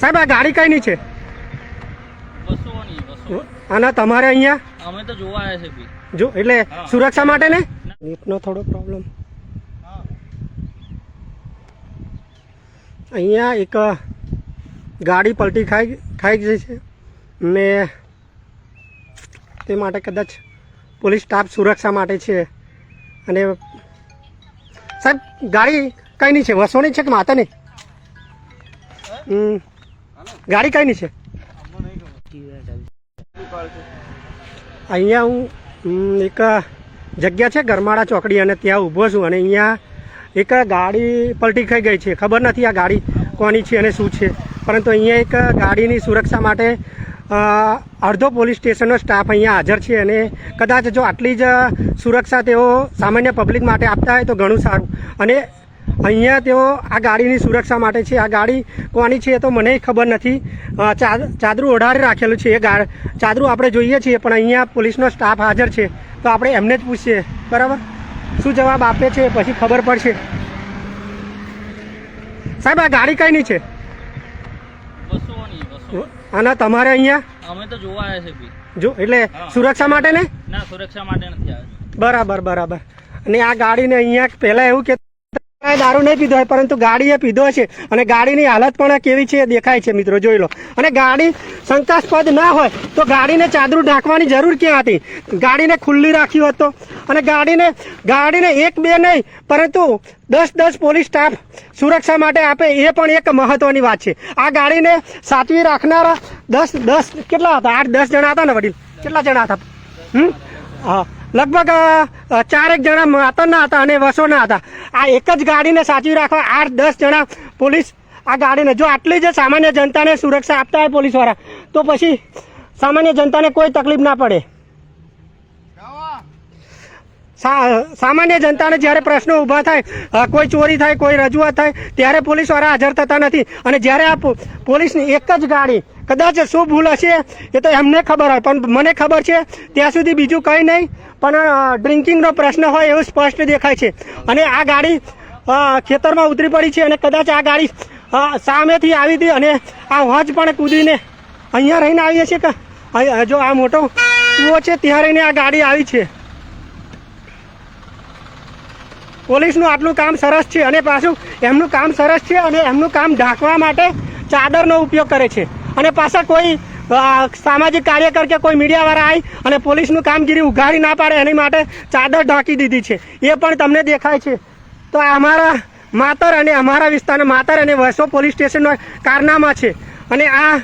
સાહેબ આ ગાડી કઈ ની છે અને તમારે અહીંયા? અમે તો જોવા આવ્યા છે જો એટલે સુરક્ષા માટે ને? નેટનો થોડો પ્રોબ્લેમ અહીંયા એક ગાડી પલટી ખાઈ ખાઈ ગઈ છે. ને તે માટે કદાચ પોલીસ સ્ટાફ સુરક્ષા માટે છે. અને સાહેબ ગાડી કઈ નહીં છે? વસોની છે કે માતાની? હમ. ગાડી કઈ ની છે? અહીંયા હું એક જગ્યા છે ગરમાળા ચોકડી અને ત્યાં ઊભો છું અને અહીંયા એક ગાડી પલટી ખાઈ ગઈ છે. ખબર નથી આ ગાડી કોની છે અને શું છે. પરંતુ અહીંયા એક ગાડીની સુરક્ષા માટે અડધો પોલીસ સ્ટેશનનો સ્ટાફ અહીંયા હાજર છે અને કદાચ જો આટલી જ સુરક્ષા તેઓ સામાન્ય પબ્લિક માટે આપતા હોય તો ઘણું સારું. અને અહીંયા તેઓ આ ગાડીની સુરક્ષા માટે છે. આ ગાડી કોની છે એ તો મને ખબર નથી. ચાદરું ઓઢારી રાખેલું છે એ ચાદરું આપણે જોઈએ છીએ પણ અહીંયા પોલીસનો સ્ટાફ હાજર છે. તો આપણે એમને જ પૂછીએ. બરાબર? શું જવાબ આપે છે પછી ખબર પડશે. સાહેબ આ ગાડી કઈ ની છે આના અને તમારે અહીંયા? અમે તો જોવા આવ્યા છે જો એટલે સુરક્ષા માટે ને? ના સુરક્ષા માટે નથી આવ્યા બરાબર બરાબર. અને આ ગાડીને અહીંયા પહેલા એવું કે દારૂ નહીં પીધો હોય, પરંતુ ગાડીએ પીધો છે. અને ગાડીની હાલત પણ કેવી છે દેખાય છે મિત્રો, જોઈ લો. અને ગાડી શંકાસ્પદ ના હોય, તો ગાડીને ચાદરું ઢાંકવાની જરૂર ક્યાં હતી? ગાડીને ખુલ્લી રાખી હોત. અને ગાડીને ગાડીને એક બે નહીં, પરંતુ દસ દસ પોલીસ સ્ટાફ સુરક્ષા માટે આપે એ પણ એક મહત્વની વાત છે. આ ગાડીને સાચવી રાખનારા દસ દસ કેટલા હતા? આઠ દસ જણા હતા ને વડીલ? કેટલા જણા હતા? હમ? હા. લગભગ ચારેક જણા માતરના હતા અને વસોના હતા. આ એક જ ગાડીને સાચવી રાખવા આઠ, દસ જણા પોલીસ આ ગાડીને. જો આટલી જ સામાન્ય જનતાને સુરક્ષા આપતા હોય પોલીસવાળા, તો પછી સામાન્ય જનતાને કોઈ તકલીફ ના પડે. સામાન્ય જનતાને જ્યારે પ્રશ્નો ઊભા થાય કોઈ ચોરી થાય, કોઈ રજૂઆત થાય, ત્યારે પોલીસવાળા હાજર થતા નથી. અને જ્યારે આ પોલીસની એક જ ગાડી, કદાચ શું ભૂલ હશે, એ તો એમને ખબર હોય. પણ મને ખબર છે, ત્યાં સુધી બીજું કંઈ નહીં. પણ ડ્રિંકિંગનો પ્રશ્ન હોય એવું સ્પષ્ટ દેખાય છે. અને આ ગાડી ખેતરમાં ઉતરી પડી છે અને કદાચ આ ગાડી સામેથી આવી હતી અને આ હોજ પણ કૂદીને અહીંયા રહીને આવી હશે કે જો આ મોટો કૂવો છે, ત્યાં રહીને આ ગાડી આવી છે. પોલીસનું આટલું કામ સરસ છે અને પાછું એમનું કામ સરસ છે અને એમનું કામ ઢાંકવા માટે ચાદરનો ઉપયોગ કરે છે. અને પાછા કોઈ સામાજિક કાર્યકર કે કોઈ મીડિયાવાળા આવી અને પોલીસનું કામગીરી ઉઘાડી ના પાડે એની માટે ચાદર ઢાંકી દીધી છે. એ પણ તમને દેખાય છે. તો અમારા માતર અને અમારા વિસ્તારના માતર અને વસો પોલીસ સ્ટેશનનો કારનામા છે. અને આ